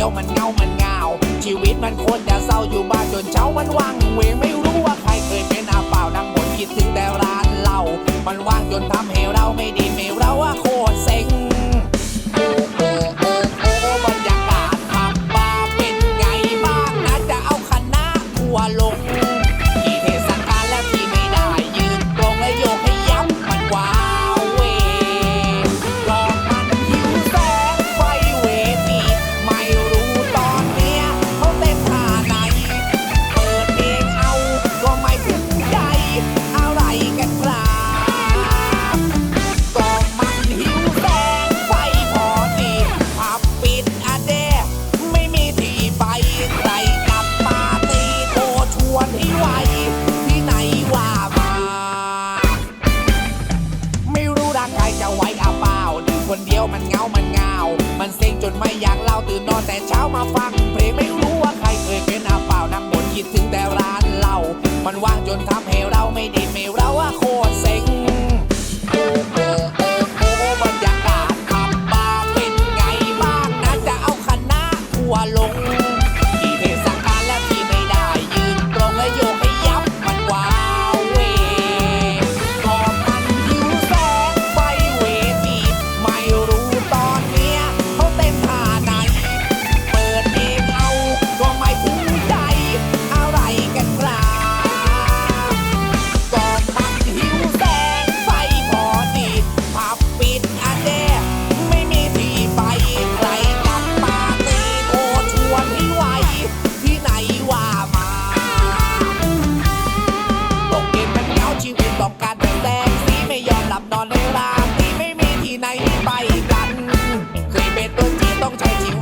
เดียวมันเงามันเงาชีวิตมันควรจะเศร้าอยู่บ้านจนเช้ามันวังเว นเดียวมันเงา มันเงา มันเซ็งจนไม่อยากเล่าตื่นนอนแต่เช้ามาฟังเพลง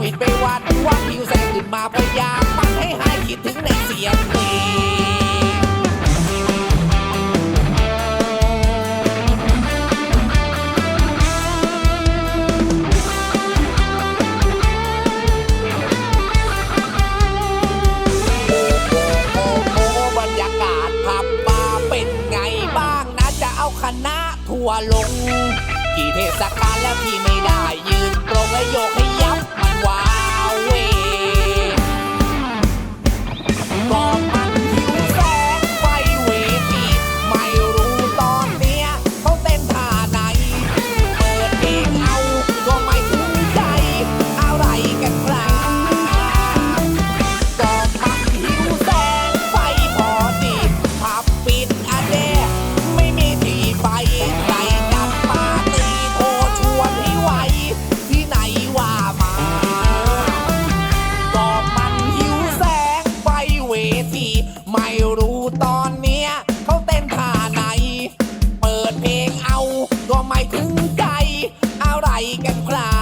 ินไปวันว่าผิวแสงขึ้นมาพยายามมันให้หายคิดถึงในเสียงเพลงคณะทัวลง กี่เทศกาลแล้วพี่ไม่ได้ยืนตรงและโยกให้ยับ why. ท่ไรกันครับ